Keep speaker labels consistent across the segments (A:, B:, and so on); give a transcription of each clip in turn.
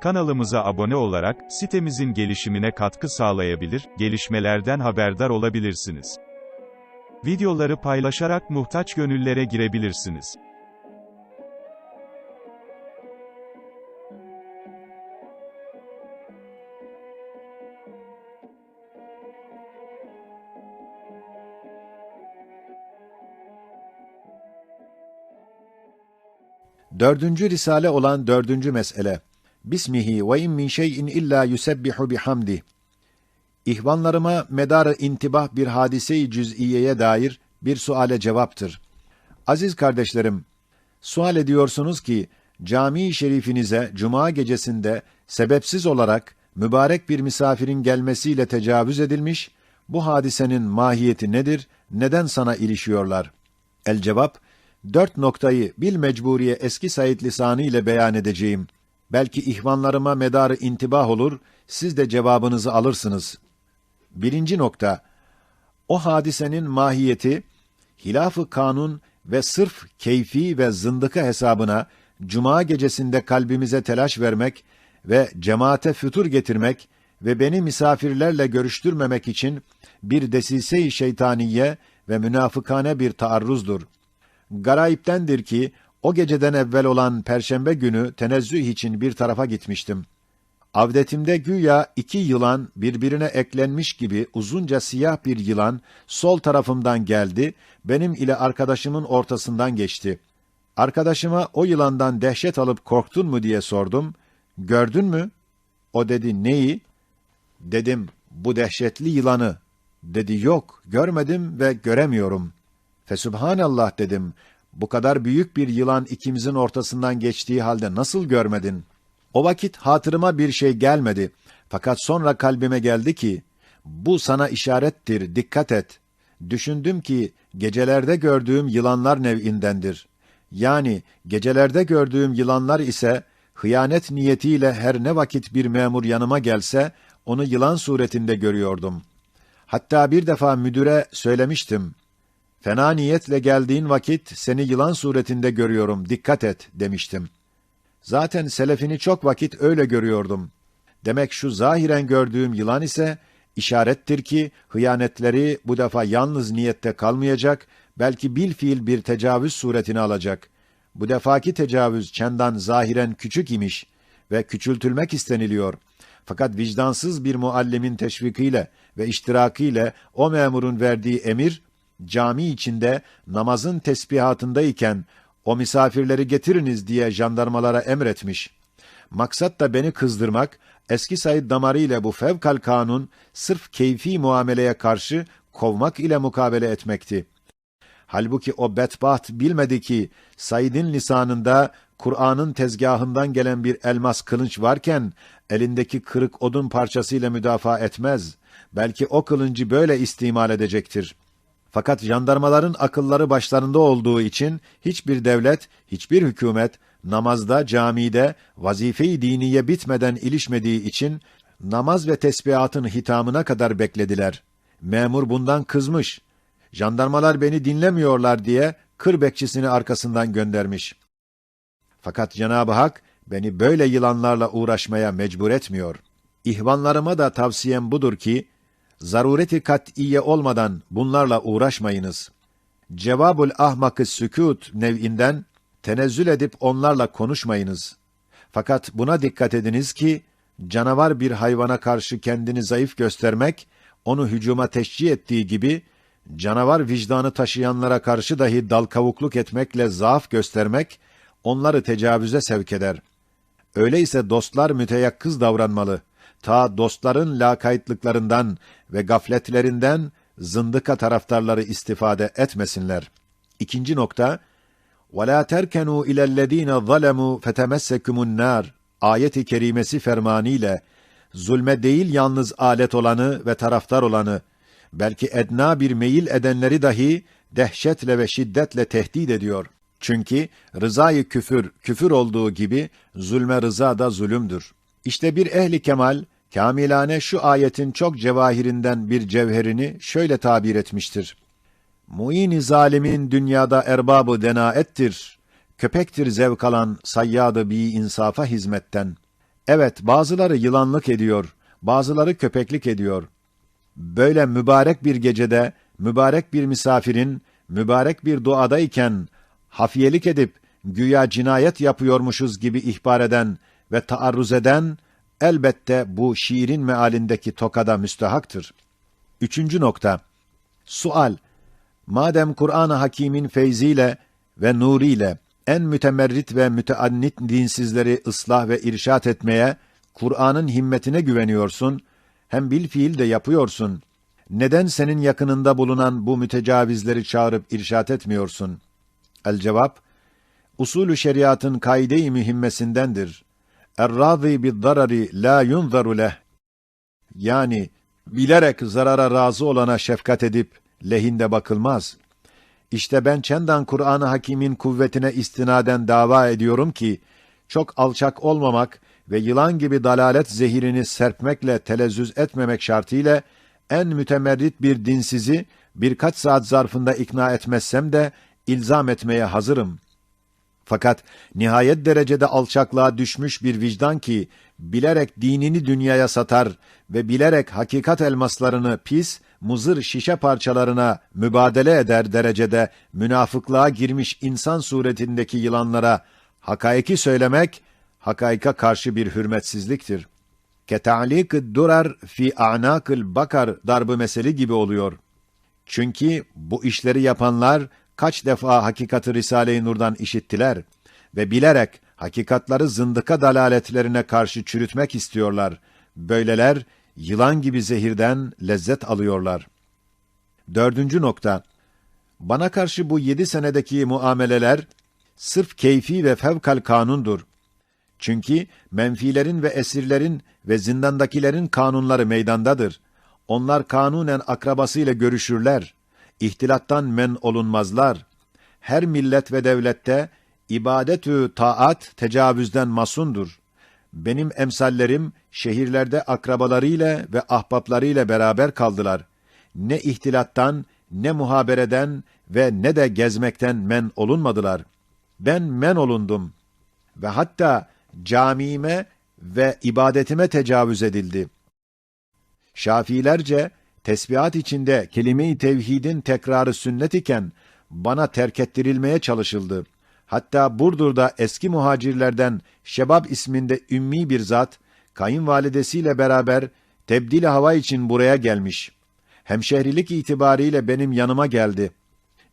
A: Kanalımıza abone olarak, sitemizin gelişimine katkı sağlayabilir, gelişmelerden haberdar olabilirsiniz. Videoları paylaşarak muhtaç gönüllere girebilirsiniz.
B: Dördüncü risale olan dördüncü mesele. Bismihi ve in min şeyin illa yusebbihu bihamdi. İhvanlarıma medarı intibah bir hadise-i cüz'iyeye dair bir suale cevaptır. Aziz kardeşlerim, sual ediyorsunuz ki, cami-i şerifinize cuma gecesinde sebepsiz olarak mübarek bir misafirin gelmesiyle tecavüz edilmiş, bu hadisenin mahiyeti nedir, neden sana ilişiyorlar? El cevap, dört noktayı bil mecburiye eski Said lisanı ile beyan edeceğim. Belki ihvanlarıma medarı intibah olur, siz de cevabınızı alırsınız. Birinci nokta, o hadisenin mahiyeti, hilaf-ı kanun ve sırf keyfi ve zındıka hesabına, cuma gecesinde kalbimize telaş vermek ve cemaate fütur getirmek ve beni misafirlerle görüştürmemek için bir desise-i şeytaniye ve münafıkane bir taarruzdur. Garayiptendir ki, o geceden evvel olan perşembe günü tenezzüh için bir tarafa gitmiştim. Avdetimde güya iki yılan birbirine eklenmiş gibi uzunca siyah bir yılan sol tarafımdan geldi, benim ile arkadaşımın ortasından geçti. Arkadaşıma o yılandan dehşet alıp korktun mu diye sordum. Gördün mü? O dedi neyi? Dedim bu dehşetli yılanı. Dedi yok görmedim ve göremiyorum. Fesübhanallah dedim. Bu kadar büyük bir yılan ikimizin ortasından geçtiği halde nasıl görmedin? O vakit hatırıma bir şey gelmedi. Fakat sonra kalbime geldi ki, bu sana işarettir, dikkat et. Düşündüm ki, gecelerde gördüğüm yılanlar nev'indendir. Yani, gecelerde gördüğüm yılanlar ise, hıyanet niyetiyle her ne vakit bir memur yanıma gelse, onu yılan suretinde görüyordum. Hatta bir defa müdüre söylemiştim. Fena niyetle geldiğin vakit seni yılan suretinde görüyorum, dikkat et demiştim. Zaten selefini çok vakit öyle görüyordum. Demek şu zahiren gördüğüm yılan ise işarettir ki hıyanetleri bu defa yalnız niyette kalmayacak, belki bil fiil bir tecavüz suretini alacak. Bu defaki tecavüz çendan zahiren küçük imiş ve küçültülmek isteniliyor. Fakat vicdansız bir muallimin teşvikiyle ve iştirakiyle o memurun verdiği emir, cami içinde namazın tesbihatındayken o misafirleri getiriniz diye jandarmalara emretmiş. Maksat da beni kızdırmak, eski Said damarı ile bu fevkal kanun sırf keyfi muameleye karşı kovmak ile mukabele etmekti. Halbuki o bedbaht bilmedi ki Said'in lisanında Kur'an'ın tezgahından gelen bir elmas kılınç varken elindeki kırık odun parçasıyla müdafaa etmez. Belki o kılıncı böyle istimal edecektir.'' Fakat jandarmaların akılları başlarında olduğu için hiçbir devlet, hiçbir hükümet namazda, camide vazife-i diniye bitmeden ilişmediği için namaz ve tesbihatın hitamına kadar beklediler. Memur bundan kızmış. Jandarmalar beni dinlemiyorlar diye kır bekçisini arkasından göndermiş. Fakat Cenab-ı Hak beni böyle yılanlarla uğraşmaya mecbur etmiyor. İhvanlarıma da tavsiyem budur ki, zarureti kat'iye olmadan bunlarla uğraşmayınız. Cevabul ahmakı sükût nev'inden tenezzül edip onlarla konuşmayınız. Fakat buna dikkat ediniz ki, canavar bir hayvana karşı kendini zayıf göstermek, onu hücuma teşcih ettiği gibi, canavar vicdanı taşıyanlara karşı dahi dal kavukluk etmekle zaaf göstermek, onları tecavüze sevk eder. Öyleyse dostlar müteyakkız davranmalı.'' ta dostların lakaytlıklarından ve gafletlerinden zındıka taraftarları istifade etmesinler. İkinci nokta, وَلَا تَرْكَنُوا اِلَى الَّذ۪ينَ ظَلَمُوا فَتَمَسَّكُمُ النَّارِ ayeti kerimesi fermanıyla, zulme değil yalnız alet olanı ve taraftar olanı, belki edna bir meyil edenleri dahi dehşetle ve şiddetle tehdit ediyor. Çünkü rızayı küfür, küfür olduğu gibi zulme rıza da zulümdür. İşte bir ehli kemal, kamilane şu ayetin çok cevahirinden bir cevherini şöyle tabir etmiştir. Muin-i zalimin dünyada erbabı denaettir. Köpektir zevk alan sayyadı bi insafa hizmetten. Evet, bazıları yılanlık ediyor, bazıları köpeklik ediyor. Böyle mübarek bir gecede, mübarek bir misafirin, mübarek bir duadayken, hafiyelik edip, güya cinayet yapıyormuşuz gibi ihbar eden ve taarruz eden, elbette bu şiirin mealindeki tokada müstehaktır. Üçüncü nokta. Sual. Madem Kur'an-ı Hakîm'in feyziyle ve nuriyle en mütemerrit ve müteannit dinsizleri ıslah ve irşat etmeye, Kur'an'ın himmetine güveniyorsun, hem bil fiil de yapıyorsun. Neden senin yakınında bulunan bu mütecavizleri çağırıp irşat etmiyorsun? El cevap, usulü şeriatın kaide-i mühimmesindendir. Er-râzî bid-darari lâ yunzaru leh. Yani, bilerek zarara razı olana şefkat edip, lehinde bakılmaz. İşte ben çendan Kur'an-ı Hakîm'in kuvvetine istinaden dava ediyorum ki, çok alçak olmamak ve yılan gibi dalalet zehirini serpmekle telezzüz etmemek şartıyla, en mütemerrit bir dinsizi birkaç saat zarfında ikna etmezsem de ilzam etmeye hazırım. Fakat nihayet derecede alçaklığa düşmüş bir vicdan ki bilerek dinini dünyaya satar ve bilerek hakikat elmaslarını pis, muzır şişe parçalarına mübadele eder derecede münafıklığa girmiş insan suretindeki yılanlara hakaiki söylemek, hakaika karşı bir hürmetsizliktir. Keta'lik durar fi a'nakıl bakar darbı meseli gibi oluyor. Çünkü bu işleri yapanlar kaç defa hakikati Risale-i Nur'dan işittiler ve bilerek hakikatları zındıka dalaletlerine karşı çürütmek istiyorlar. Böyleler yılan gibi zehirden lezzet alıyorlar. Dördüncü nokta. Bana karşı bu yedi senedeki muameleler sırf keyfi ve fevkal kanundur. Çünkü menfilerin ve esirlerin ve zindandakilerin kanunları meydandadır. Onlar kanunen akrabasıyla görüşürler. İhtilattan men olunmazlar. Her millet ve devlette ibadetü taat tecavüzden masundur. Benim emsallerim şehirlerde akrabalarıyla ve ahbaplarıyla beraber kaldılar. Ne ihtilattan, ne muhabereden ve ne de gezmekten men olunmadılar. Ben men olundum. Ve hatta camiime ve ibadetime tecavüz edildi. Şafiilerce tesbihat içinde kelime-i tevhidin tekrarı sünnet iken bana terk ettirilmeye çalışıldı. Hatta Burdur'da eski muhacirlerden Şebab isminde ümmi bir zat, kayınvalidesiyle beraber tebdil hava için buraya gelmiş. Hemşehrilik itibariyle benim yanıma geldi.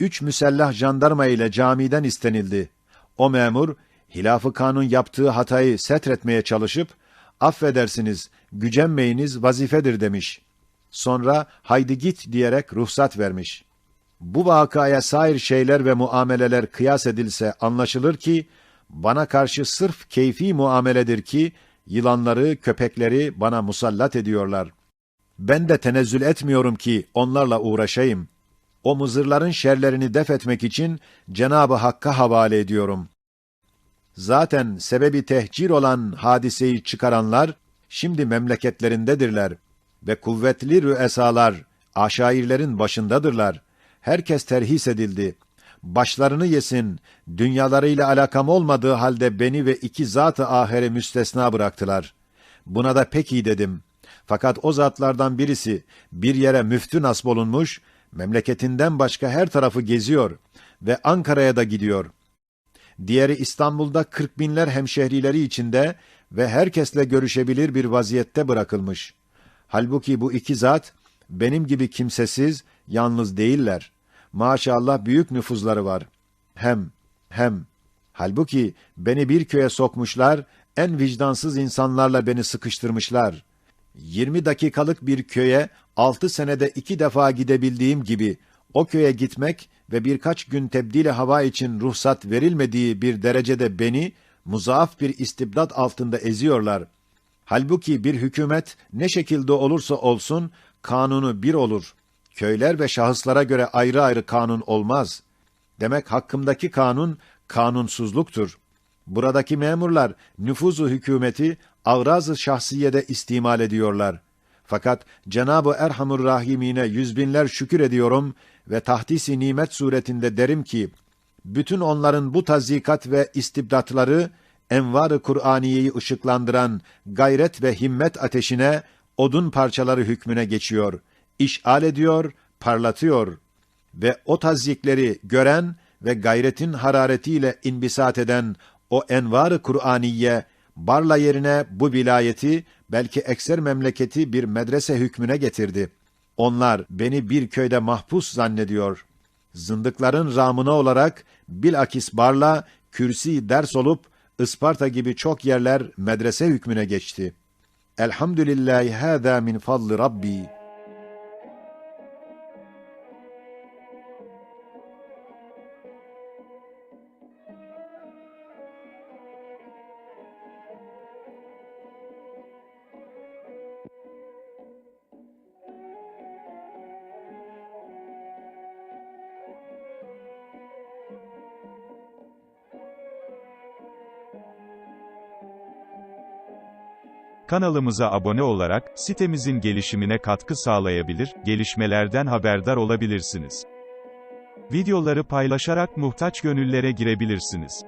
B: Üç müsellah jandarma ile camiden istenildi. O memur, hilaf-ı kanun yaptığı hatayı setretmeye çalışıp, affedersiniz, gücenmeyiniz vazifedir demiş. Sonra haydi git diyerek ruhsat vermiş. Bu vakaya sair şeyler ve muameleler kıyas edilse anlaşılır ki, bana karşı sırf keyfi muameledir ki, yılanları, köpekleri bana musallat ediyorlar. Ben de tenezzül etmiyorum ki onlarla uğraşayım. O mızırların şerlerini def etmek için Cenab-ı Hakk'a havale ediyorum. Zaten sebebi tehcir olan hadiseyi çıkaranlar, şimdi memleketlerindedirler ve kuvvetli rüesalar, aşairlerin başındadırlar. Herkes terhis edildi. Başlarını yesin, dünyalarıyla alakam olmadığı halde beni ve iki zat-ı ahire müstesna bıraktılar. Buna da pek iyi dedim. Fakat o zatlardan birisi bir yere müftü nasp olunmuş, memleketinden başka her tarafı geziyor ve Ankara'ya da gidiyor. Diğeri İstanbul'da kırk binler hemşehrileri içinde ve herkesle görüşebilir bir vaziyette bırakılmış. Halbuki bu iki zat, benim gibi kimsesiz, yalnız değiller. Maşallah büyük nüfuzları var. Hem, hem. Halbuki beni bir köye sokmuşlar, en vicdansız insanlarla beni sıkıştırmışlar. Yirmi dakikalık bir köye altı senede iki defa gidebildiğim gibi o köye gitmek ve birkaç gün tebdile hava için ruhsat verilmediği bir derecede beni muzaaf bir istibdat altında eziyorlar. Halbuki bir hükümet ne şekilde olursa olsun kanunu bir olur. Köyler ve şahıslara göre ayrı ayrı kanun olmaz. Demek hakkımdaki kanun kanunsuzluktur. Buradaki memurlar nüfuzu hükümeti avraz-ı şahsiyede istimal ediyorlar. Fakat Cenab-ı Erhamur Rahimine yüz binler şükür ediyorum ve tahdisi nimet suretinde derim ki, bütün onların bu tazikat ve istibdatları envar-ı Kur'aniyeyi ışıklandıran gayret ve himmet ateşine odun parçaları hükmüne geçiyor, işal ediyor, parlatıyor ve o tazyikleri gören ve gayretin hararetiyle inbisat eden o envar-ı Kur'aniye, Barla yerine bu vilayeti, belki ekser memleketi bir medrese hükmüne getirdi. Onlar beni bir köyde mahpus zannediyor. Zındıkların ramına olarak bilakis Barla, kürsi ders olup, Isparta gibi çok yerler medrese hükmüne geçti. Elhamdülillahi hâzâ min fadli Rabbi.
A: Kanalımıza abone olarak, sitemizin gelişimine katkı sağlayabilir, gelişmelerden haberdar olabilirsiniz. Videoları paylaşarak muhtaç gönüllere girebilirsiniz.